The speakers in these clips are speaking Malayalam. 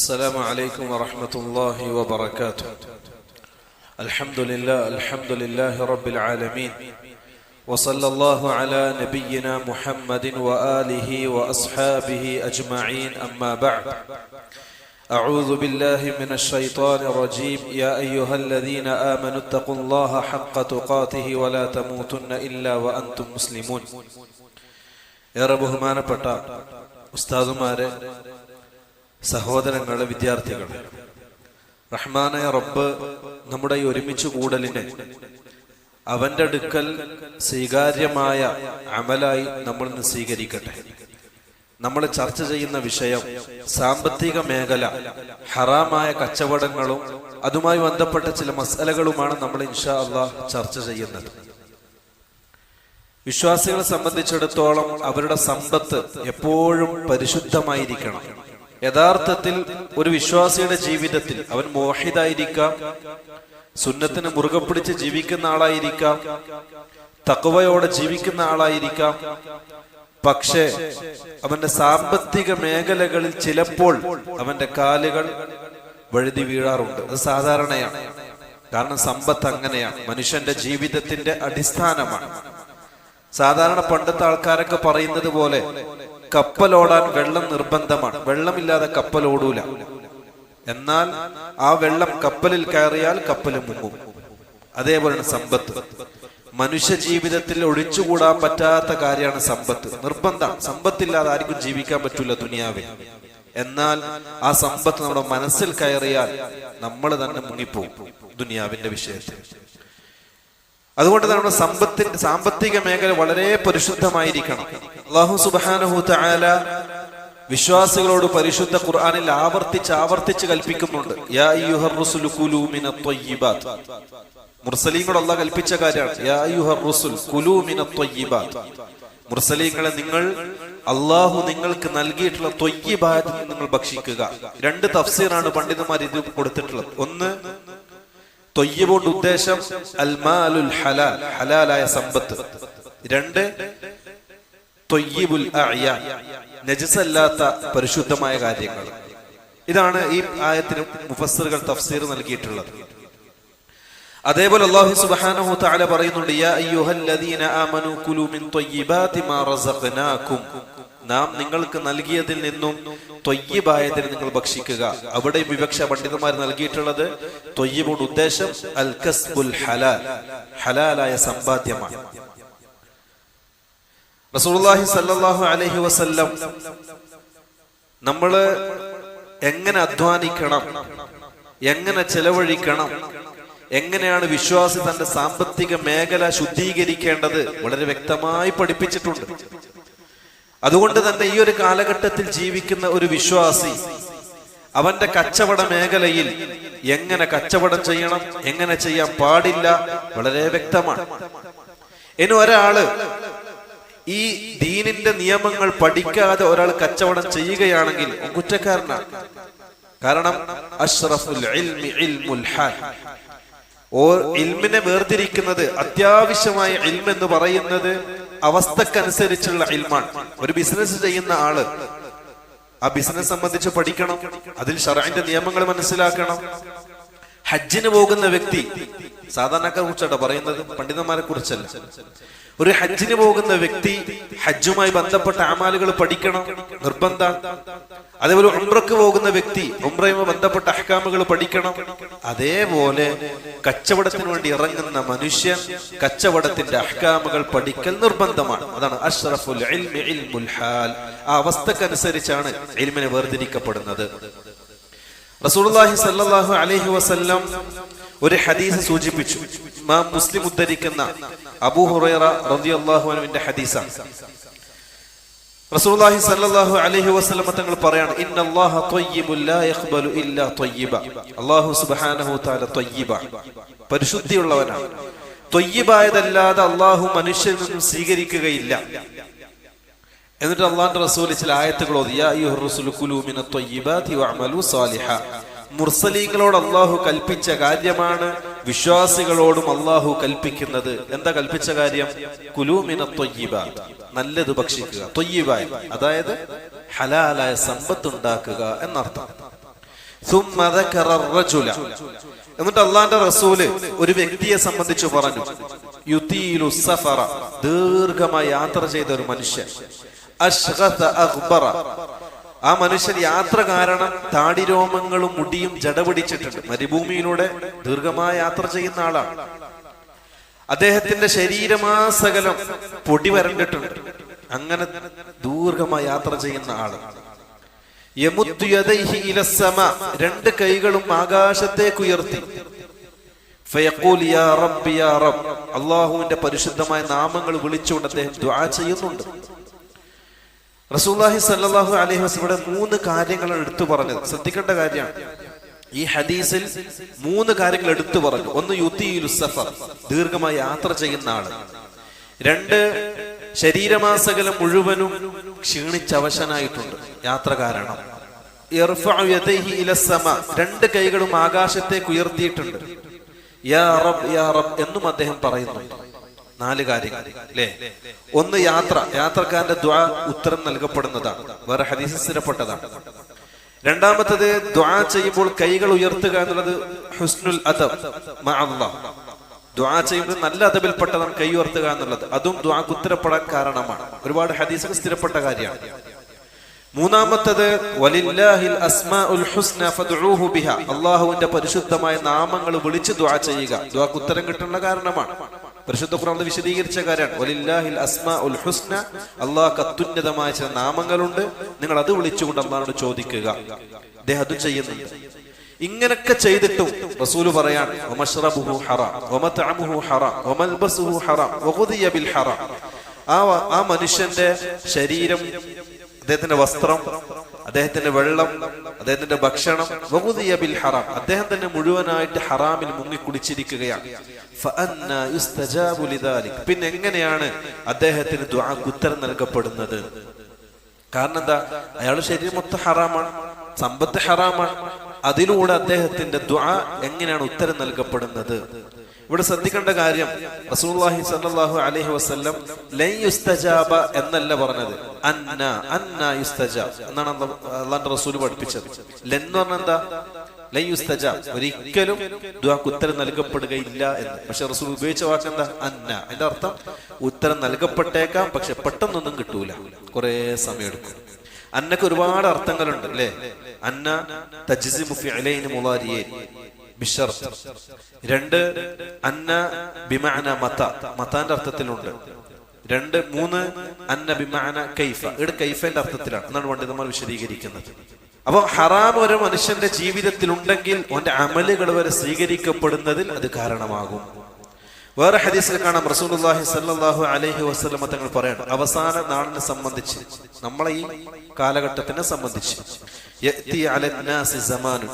السلام عليكم ورحمة الله وبركاته الحمد لله الحمد لله رب العالمين وصلى الله على نبينا محمد وآله وأصحابه أجمعين أما بعد أعوذ بالله من الشيطان الرجيم يا أيها الذين آمنوا اتقوا الله حق تقاته ولا تموتن إلا وأنتم مسلمون ഏറെ ബഹുമാനപ്പെട്ട ഉസ്താദുമാരെ സഹോദരങ്ങളെ വിദ്യാർത്ഥികൾ. റഹ്മാനായ റബ്ബ് നമ്മുടെ ഈ ഒരുമിച്ച് കൂടലിനെ അവന്റെ അടുക്കൽ സ്വീകാര്യമായ അമലായി നമ്മൾ സ്വീകരിക്കട്ടെ. നമ്മൾ ചർച്ച ചെയ്യുന്ന വിഷയം സാമ്പത്തിക മേഖല ഹറാമായ കച്ചവടങ്ങളും അതുമായി ബന്ധപ്പെട്ട ചില മസലകളുമാണ് നമ്മൾ ഇൻഷാ അള്ളാഹ് ചർച്ച ചെയ്യുന്നത്. വിശ്വാസികളെ സംബന്ധിച്ചിടത്തോളം അവരുടെ സമ്പത്ത് എപ്പോഴും പരിശുദ്ധമായിരിക്കണം. യഥാർത്ഥത്തിൽ ഒരു വിശ്വാസിയുടെ ജീവിതത്തിൽ അവൻ മോഹിതായിരിക്കാം സുന്നത്തിന് മുറുകെ പിടിച്ച് ജീവിക്കുന്ന ആളായിരിക്കാം തക്കവയോടെ ജീവിക്കുന്ന ആളായിരിക്കാം. പക്ഷേ അവന്റെ സാമ്പത്തിക മേഖലകളിൽ ചിലപ്പോൾ അവന്റെ കാലുകൾ വഴുതി വീഴാറുണ്ട്. അത് സാധാരണയാണ്. കാരണം സമ്പത്ത് അങ്ങനെയാണ്. മനുഷ്യന്റെ ജീവിതത്തിന്റെ അടിസ്ഥാനമാണ്. സാധാരണ പണ്ടത്തെ ആൾക്കാരൊക്കെ പറയുന്നത് പോലെ കപ്പലോടാൻ വെള്ളം നിർബന്ധമാണ്. വെള്ളമില്ലാതെ കപ്പൽ ഓടൂല. എന്നാൽ ആ വെള്ളം കപ്പലിൽ കയറിയാൽ കപ്പൽ മുങ്ങും. അതേപോലെയാണ് സമ്പത്ത്. മനുഷ്യ ജീവിതത്തിൽ ഒഴിച്ചുകൂടാൻ പറ്റാത്ത കാര്യമാണ് സമ്പത്ത്. നിർബന്ധമാണ് സമ്പത്തില്ലാതെ ആർക്കും ജീവിക്കാൻ പറ്റൂല ദുനിയാവിൽ. എന്നാൽ ആ സമ്പത്ത് നമ്മുടെ മനസ്സിൽ കയറിയാൽ നമ്മൾ തന്നെ മുങ്ങിപ്പോവും ദുനിയാവിന്റെ വിഷയത്തിൽ. അതുകൊണ്ട് നമ്മുടെ സമ്പത്തിന്റെ സാമ്പത്തിക മേഖല വളരെ പരിശുദ്ധമായിരിക്കണം. അള്ളാഹു സുബാനഹു തആല വിശ്വാസികളോട് പരിശുദ്ധ ഖുർആാനിൽ ആവർത്തിച്ച് ആവർത്തിച്ച് കൽപ്പിക്കുന്നുണ്ട്. മുർസലീങ്ങളോട് അള്ളാഹ് കൽപ്പിച്ച കാര്യമാണ്. മുർസലീങ്ങളെ നിങ്ങൾ അള്ളാഹു നിങ്ങൾക്ക് നൽകിയിട്ടുള്ള ത്വയ്യിബാത്ത് നിങ്ങൾ ഭക്ഷിക്കുക. രണ്ട് തഫ്സീറാണ് പണ്ഡിതന്മാർ ഇത് കൊടുത്തിട്ടുള്ളത്. ഒന്ന് തൊയ്യബോണ്ട് ഉദ്ദേശം അൽമാലുൽ ഹലാൽ ഹലാലായ സമ്പത്ത്. രണ്ട് തൊയ്യബുൽ അഴിയ നജസല്ലാത്ത പരിശുദ്ധമായ കാര്യങ്ങൾ. ഇതാണ് ഈ ആയത്തിന് മുഫസ്സിറുകൾ തഫ്സീർ നൽകിയിട്ടുള്ളത്. അതേപോലെ അള്ളാഹു സുബ്ഹാനഹു തആല പറയുന്നുണ്ട് യാ അയ്യുഹല്ലദീന ആമനു കുലു മിൻ ത്വയ്യിബാതി മാ റസഖനാകും. നാം നിങ്ങൾക്ക് നൽകിയതിൽ നിന്നും തൊയ്യബായതിന് നിങ്ങൾ ഭക്ഷിക്കുക. അവിടെ വിവക്ഷ പണ്ഡിതന്മാർ നൽകിയിട്ടുള്ളത് തൊയ്യബോട് ഉദ്ദേശം അൽ കസ്ബുൽ ഹലാൽ ഹലാലായ സമ്പാദ്യമാണ്. റസൂലുള്ളാഹി സല്ലല്ലാഹു അലൈഹി വസല്ലം നമ്മൾ എങ്ങനെ അധ്വാനിക്കണം? എങ്ങനെ ചെലവഴിക്കണം? എങ്ങനെയാണ് വിശ്വാസി തന്റെ സാമ്പത്തിക മേഖല ശുദ്ധീകരിക്കേണ്ടത്? വളരെ വ്യക്തമായി പഠിപ്പിച്ചിട്ടുണ്ട്. അതുകൊണ്ട് തന്നെ ഈ ഒരു കാലഘട്ടത്തിൽ ജീവിക്കുന്ന ഒരു വിശ്വാസി അവന്റെ കച്ചവട മേഖലയിൽ എങ്ങനെ കച്ചവടം ചെയ്യണം? എങ്ങനെ ചെയ്യാൻ പാടില്ല? വളരെ വ്യക്തമാണ്. ഇനി ഒരാൾ ഈ ദീനിന്റെ നിയമങ്ങൾ പഠിക്കാതെ ഒരാൾ കച്ചവടം ചെയ്യുകയാണെങ്കിൽ കുറ്റക്കാരനാണ് കാരണം അഷ്റഫുൽ ഇൽമി ഇൽമുൽ ഹാൽ. ഓ ഇൽമിനെ വേർതിരിക്കുന്നത് അത്യാവശ്യമായ ഇൽം എന്ന് പറയുന്നത് അവസ്ഥക്കനുസരിച്ചുള്ള ഇൽമാണ്. ഒരു ബിസിനസ് ചെയ്യുന്ന ആൾ ആ ബിസിനസ് സംബന്ധിച്ച് പഠിക്കണം അതിൽ ഷറാന്റെ നിയമങ്ങൾ മനസ്സിലാക്കണം. ഹജ്ജിന് പോകുന്ന വ്യക്തി സാധാരണക്കാരെ കുറിച്ചാട്ടോ പറയുന്നത് പണ്ഡിതന്മാരെ കുറിച്ചല്ല. ഒരു ഹജ്ജിന് പോകുന്ന വ്യക്തി ഹജ്ജുമായി ബന്ധപ്പെട്ട അമാലുകൾ പഠിക്കണം നിർബന്ധ. അതേപോലെ ഉംറക്ക് പോകുന്ന വ്യക്തി ഉംറയുമായി ബന്ധപ്പെട്ട അഹ്കാമുകൾ പഠിക്കണം. അതേപോലെ കച്ചവടത്തിന് വേണ്ടി ഇറങ്ങുന്ന മനുഷ്യൻ കച്ചവടത്തിന്റെ അഹ്കാമുകൾ പഠിക്കൽ നിർബന്ധമാണ്. അതാണ് അഷ്റഫുൽ ഹാൽ. ആ അവസ്ഥക്കനുസരിച്ചാണ് എൽമിനെ വേർതിരിക്കപ്പെടുന്നത്. അലൈഹി വസല്ലം ഒരു ഹദീസ് സൂചിപ്പിച്ചു. മാ മുസ്ലിം ഉദ്ധരിക്കുന്ന അബൂ ഹുറൈറ ഹദീസാണ്. റസൂലുള്ളാഹി സ്വല്ലല്ലാഹു അലൈഹി വസല്ലം തങ്ങൾ പറയാണ് ഇല്ലാ അല്ലാഹു സുബ്ഹാനഹു തആല പരിശുദ്ധിയുള്ളവനാണ് മനുഷ്യരിൽ നിന്നും സ്വീകരിക്കുകയില്ല. എന്നിട്ട് അള്ളാഹുന്റെ ആയത്തുകൾ അള്ളാഹു കൽപ്പിച്ച കാര്യമാണ് വിശ്വാസികളോടും അള്ളാഹു കൽപ്പിക്കുന്നത് എന്താ കൽപ്പിച്ച കാര്യം? കുലൂമിന തൊയ്യബ. നല്ലത് ഭക്ഷിക്കുക. തൊയ്യബായി. അതായത് ഹലാലായ സമ്പത്ത് ഉണ്ടാക്കുക എന്നർത്ഥം എന്നിട്ട് അള്ളാന്റെ റസൂൽ ഒരു വ്യക്തിയെ സംബന്ധിച്ച് പറഞ്ഞു. യുത്തിയിലു സഫറ. ദീർഘമായി യാത്ര ചെയ്ത ഒരു മനുഷ്യൻ. അഷ്ഹത അഖ്ബറ. ആ മനുഷ്യൻ യാത്ര കാരണം താടിരോമങ്ങളും മുടിയും ജടപിടിച്ചിട്ടുണ്ട്. മരുഭൂമിയിലൂടെ ദീർഘമായ യാത്ര ചെയ്യുന്ന ആളാണ്. അദ്ദേഹത്തിന്റെ ശരീരമാസകലം പൊടി വരണ്ടിട്ടുണ്ട്. അങ്ങനെ ദീർഘമായ യാത്ര ചെയ്യുന്ന ആൾ. ഇലസ്സമ രണ്ട് കൈകളും ആകാശത്തേക്ക് ഉയർത്തി. അള്ളാഹുവിന്റെ പരിശുദ്ധമായ നാമങ്ങൾ വിളിച്ചുകൊണ്ട് അദ്ദേഹം ദുആ ചെയ്യുന്നുണ്ട്. റസൂലുള്ളാഹി സല്ലല്ലാഹു അലൈഹി ഇവിടെ മൂന്ന് കാര്യങ്ങൾ എടുത്തു പറഞ്ഞത്. ശ്രദ്ധിക്കേണ്ട കാര്യമാണ്. ഈ ഹദീസിൽ മൂന്ന് കാര്യങ്ങൾ എടുത്തു പറഞ്ഞു. ഒന്ന് യുത്തിയിലു സഫർ ദീർഘമായി യാത്ര ചെയ്യുന്ന ആൾ. രണ്ട് ശരീരമാസകലം മുഴുവനും ക്ഷീണിച്ചവശനായിട്ടുണ്ട്. യാത്ര കാരണം. രണ്ട് കൈകളും ആകാശത്തേക്ക് ഉയർത്തിയിട്ടുണ്ട്. യാ റബ് യാ റബ് എന്നും അദ്ദേഹം പറയുന്നുണ്ട്. നാല് കാര്യങ്ങൾ അല്ലേ ഒന്ന് യാത്ര യാത്രക്കാരന്റെ ദ്വാ ഉത്തരം നൽകപ്പെടുന്നതാണ്. വേറെ ഹദീസ് സ്ഥിരപ്പെട്ടതാണ്. രണ്ടാമത്തത് ദ്വാ ചെയ്യുമ്പോൾ കൈകൾ ഉയർത്തുക എന്നുള്ളത് ഹുസ്നുൽ അദബ് ദ്വാ ചെയ്യുമ്പോൾ നല്ല അദബിൽപ്പെട്ടതാണ് കൈ ഉയർത്തുക എന്നുള്ളത്. അതും ദ്വാക്ക് ഉത്തരപ്പെടാൻ കാരണമാണ്. ഒരുപാട് ഹദീസുകൾ സ്ഥിരപ്പെട്ട കാര്യമാണ്. മൂന്നാമത്തത് അള്ളാഹുവിന്റെ പരിശുദ്ധമായ നാമങ്ങൾ വിളിച്ച് ദ്വാ ചെയ്യുക. ദ്വാക്ക് ഉത്തരം കിട്ടുന്ന കാരണമാണ്. പരിശുദ്ധ ഖുർആൻ വിശദീകരിച്ച കാര്യമാണ് വലില്ലാഹിൽ അസ്മാഉൽ ഹുസ്ന അള്ളാഹ് അത്യുന്നതമായ ചില നാമങ്ങളുണ്ട്. നിങ്ങൾ അത് വിളിച്ചുകൊണ്ട് അള്ളാഹിനോട് ചോദിക്കുക. അദ്ദേഹം അത് ചെയ്യുന്നുണ്ട്. ഇങ്ങനൊക്കെ ചെയ്തിട്ടും റസൂൽ ഹറാം ആ ആ മനുഷ്യന്റെ ശരീരം അദ്ദേഹത്തിന്റെ വസ്ത്രം അദ്ദേഹത്തിന്റെ വെള്ളം അദ്ദേഹത്തിന്റെ ഭക്ഷണം ബിൽ ഹറാം. അദ്ദേഹം തന്നെ മുഴുവനായിട്ട് ഹറാമിൽ മുങ്ങി പിന്നെ എങ്ങനെയാണ് അദ്ദേഹത്തിന് ഉത്തരം നൽകപ്പെടുന്നത്? കാരണം എന്താ അയാളുടെ ശരീരം മൊത്തം ഹറാമാണ് സമ്പത്ത് ഹറാമാണ്. അതിലൂടെ അദ്ദേഹത്തിന്റെ ദ്വാ എങ്ങനെയാണ് ഉത്തരം നൽകപ്പെടുന്നത്? ഇവിടെ ശ്രദ്ധിക്കേണ്ട കാര്യം റസൂലുള്ളാഹി സല്ലാഹു അലഹി വസ്ല്ലം ലൈ യുസ്തജാബ എന്നല്ല പറഞ്ഞത്. അന്ന അന്ന യുസ്തജാബ് എന്നാണ് അള്ളാന്റെ റസൂൽ പഠിപ്പിച്ചത്. ലെന്ന് എന്ന് പറഞ്ഞാൽ എന്താ? ലൈ യുസ്തജാബ്. ഒരിക്കലും ഉത്തരം നൽകപ്പെടുകയില്ല എന്ന്. പക്ഷെ റസൂൽ ഉപയോഗിച്ച വാക്ക് എന്താ? അന്ന. അതിന്റെ അർത്ഥം ഉത്തരം നൽകപ്പെട്ടേക്കാം പക്ഷെ പെട്ടെന്നൊന്നും കിട്ടൂല. കുറെ സമയം എടുക്കും അന്നക്ക് ഒരുപാട് അർത്ഥങ്ങളുണ്ട് അല്ലേ? അന്ന തജ്സിമു അലൈൻ മുളാരിയേ. ബിഷർത്ത്. രണ്ട് അന്ന ബിമാന മത. മതാന്റെ അർത്ഥത്തിലുണ്ട്. രണ്ട് മൂന്ന് അന്ന ബിമാന കൈഫ. ഇവിടെ കൈഫന്റെ അർത്ഥത്തിലാണ്? എന്നാണ് പണ്ഡിതന്മാർ വിശദീകരിക്കുന്നത്. അപ്പൊ ഹറാം ഒരു മനുഷ്യന്റെ ജീവിതത്തിൽ ഉണ്ടെങ്കിൽ അവന്റെ അമലുകൾ വരെ സ്വീകരിക്കപ്പെടുന്നതിൽ അത് കാരണമാകും. വേറെ ഹദീസിൽ കാണാം റസൂലുള്ളാഹി സല്ലാഹു അലഹി വസ്ലമ തങ്ങൾ പറയണം അവസാന നാളിനെ സംബന്ധിച്ച് നമ്മളെ ഈ കാലഘട്ടത്തിനെ സംബന്ധിച്ച്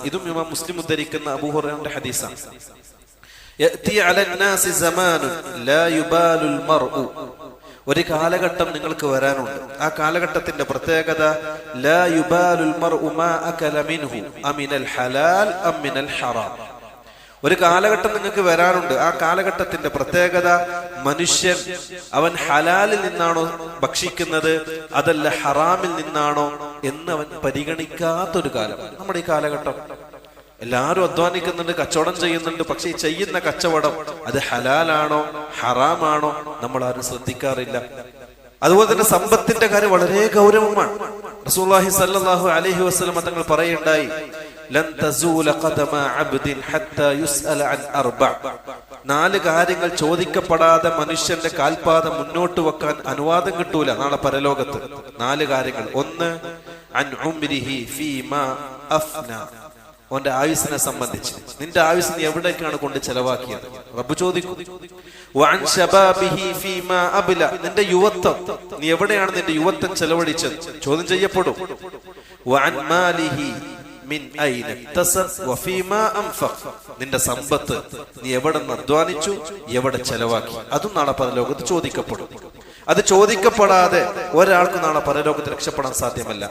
ഇതും ഇമാം മുസ്ലിം ഉദ്ധരിക്കുന്ന അബൂഹുറയുടെ ഹദീസാണ്. ഒരു കാലഘട്ടം നിങ്ങൾക്ക് വരാനുണ്ട്. ആ കാലഘട്ടത്തിന്റെ പ്രത്യേകത ലാ യുബാലുൽ മർഉ മാ അകല മിൻഹു അമിനൽ ഹലാൽ അമിനൽ ഹറാം. ഒരു കാലഘട്ടം നിങ്ങൾക്ക് വരാറുണ്ട്. ആ കാലഘട്ടത്തിന്റെ പ്രത്യേകത മനുഷ്യൻ അവൻ ഹലാലിൽ നിന്നാണോ ഭക്ഷിക്കുന്നത് അതല്ല ഹറാമിൽ നിന്നാണോ എന്ന് അവൻ പരിഗണിക്കാത്തൊരു കാലം. നമ്മുടെ ഈ കാലഘട്ടം എല്ലാവരും അധ്വാനിക്കുന്നുണ്ട് കച്ചവടം ചെയ്യുന്നുണ്ട് പക്ഷെ ചെയ്യുന്ന കച്ചവടം അത് ഹലാലാണോ ഹറാമാണോ നമ്മൾ ആരും ശ്രദ്ധിക്കാറില്ല. അതുപോലെ തന്നെ സമ്പത്തിന്റെ കാര്യം വളരെ ഗൗരവമാണ്. റസൂലുള്ളാഹി സല്ലാഹു അലഹി വസ്ലം തങ്ങൾ പറയുണ്ടായി ലൻ തസൂല ഖദമ അബ്ദിൻ ഹത്താ യുസ്അല അൻ അർബഅ നാല് കാര്യങ്ങൾ ചോദിക്കപ്പെടാതെ മനുഷ്യന്റെ കാൽപാദം മുന്നോട്ട് വെക്കാൻ അനുവാദം കിട്ടൂല നാളെ പരലോകത്ത്. നാല് കാര്യങ്ങൾ. ഒന്ന് അൻ ഉംരിഹി ഫീമാ അഫ്ന. ഓന്റെ ആയുസിനെ സംബന്ധിച്ച്. നിന്റെ ആയുസ് നീ എവിടേക്കാണ് കൊണ്ട് ചെലവാക്കിയത്? റബ്ബ് ചോദിക്കും. നിന്റെ യുവത്വം. നീ എവിടെയാണ് നിന്റെ യുവത്വം ചെലവഴിച്ചത്? ചോദ്യം ചെയ്യപ്പെടും. മിൻ നിന്റെ സമ്പത്ത് നീ എവിടെ നിന്ന് അധ്വാനിച്ചു? എവിടെ ചെലവാക്കി? അതും നാളെ പല ലോകത്ത് ചോദിക്കപ്പെടും. അത് ചോദിക്കപ്പെടാതെ ഒരാൾക്ക് നാളെ പരലോകത്ത് രക്ഷപ്പെടാൻ സാധ്യമല്ല.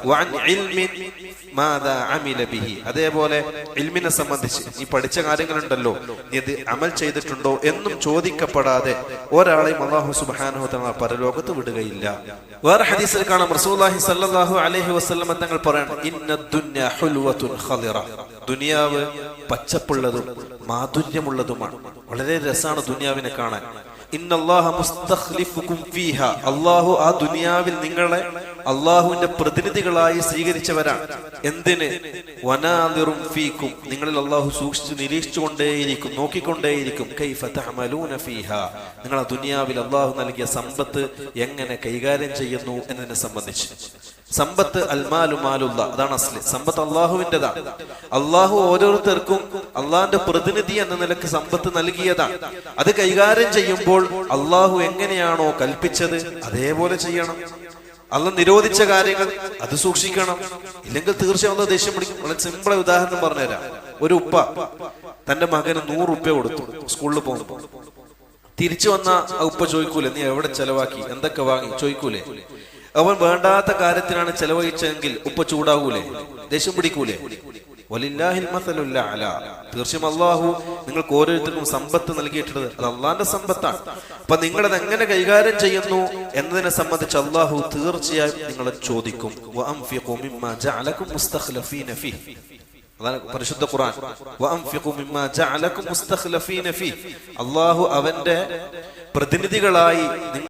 അതേപോലെ ഇൽമിനെ സംബന്ധിച്ച് നീ പഠിച്ച കാര്യങ്ങളുണ്ടല്ലോ. നീ അത് അമൽ ചെയ്തിട്ടുണ്ടോ എന്നും ചോദിക്കപ്പെടാതെ ഒരാളെ അള്ളാഹു സുബ്ഹാനഹു തആല പരലോകത്ത് വിടുകയില്ല. വേറെ ഹദീസിൽ കാണാം. റസൂലുള്ളാഹി സ്വല്ലല്ലാഹു അലൈഹി വസല്ലം തങ്ങൾ പറയണം ദുനിയാവ് പച്ചപ്പുള്ളതും മാധുര്യമുള്ളതുമാണ്. വളരെ രസമാണ് ദുനിയാവിനെ കാണാൻ. അള്ളാഹു ആ ദുനിയാവിൽ നിങ്ങളെ അള്ളാഹുവിന്റെ പ്രതിനിധികളായി സ്വീകരിച്ചവരാണ്. എന്തിന്? വനാതിറും ഫീക്കും നിങ്ങളിൽ അള്ളാഹു സൂക്ഷിച്ചു നിരീക്ഷിച്ചുകൊണ്ടേയിരിക്കും നോക്കിക്കൊണ്ടേയിരിക്കും. നിങ്ങൾ ആ ദുനിയാവിൽ അള്ളാഹു നൽകിയ സമ്പത്ത് എങ്ങനെ കൈകാര്യം ചെയ്യുന്നു എന്നതിനെ സംബന്ധിച്ച്. സമ്പത്ത് അൽമാലു മാലുള്ള അതാണ് അസ്ലി. സമ്പത്ത് അള്ളാഹുവിന്റെതാണ്. അള്ളാഹു ഓരോരുത്തർക്കും അള്ളാഹിന്റെ പ്രതിനിധി എന്ന നിലയ്ക്ക് സമ്പത്ത് നൽകിയതാണ്. അത് കൈകാര്യം ചെയ്യുമ്പോൾ അള്ളാഹു എങ്ങനെയാണോ കൽപ്പിച്ചത് അതേപോലെ ചെയ്യണം. അല്ല നിരോധിച്ച കാര്യങ്ങൾ അത് സൂക്ഷിക്കണം. ഇല്ലെങ്കിൽ തീർച്ചയായും അത് ദേഷ്യം പിടിക്കും. വളരെ സിമ്പിൾ ഉദാഹരണം പറഞ്ഞുതരാം. ഒരു ഉപ്പ തന്റെ മകന് നൂറ് ഉപ്പ കൊടുത്തു സ്കൂളിൽ പോകുമ്പോൾ. തിരിച്ചു വന്ന ആ ഉപ്പ ചോദിക്കൂലേ നീ എവിടെ ചെലവാക്കി? എന്തൊക്കെ വാങ്ങി? ചോദിക്കൂലേ? അവൻ വേണ്ടാത്ത കാര്യത്തിനാണ് ചെലവഴിച്ചെങ്കിൽ ഉപ്പ ചൂടാകൂലേ? ദേഷ്യം പിടിക്കൂലേ? തീർച്ചയായും അള്ളാഹു നിങ്ങൾക്ക് ഓരോരുത്തർക്കും സമ്പത്ത് നൽകിയിട്ടുള്ളത് അത് അള്ളാന്റെ സമ്പത്താണ്. അപ്പൊ നിങ്ങളത് എങ്ങനെ കൈകാര്യം ചെയ്യുന്നു എന്നതിനെ സംബന്ധിച്ച് അള്ളാഹു തീർച്ചയായും നിങ്ങളെ ചോദിക്കും. അതാണ് പരിശുദ്ധ ഖുർആൻ. അള്ളാഹു അവന്റെ പ്രതിനിധികളായി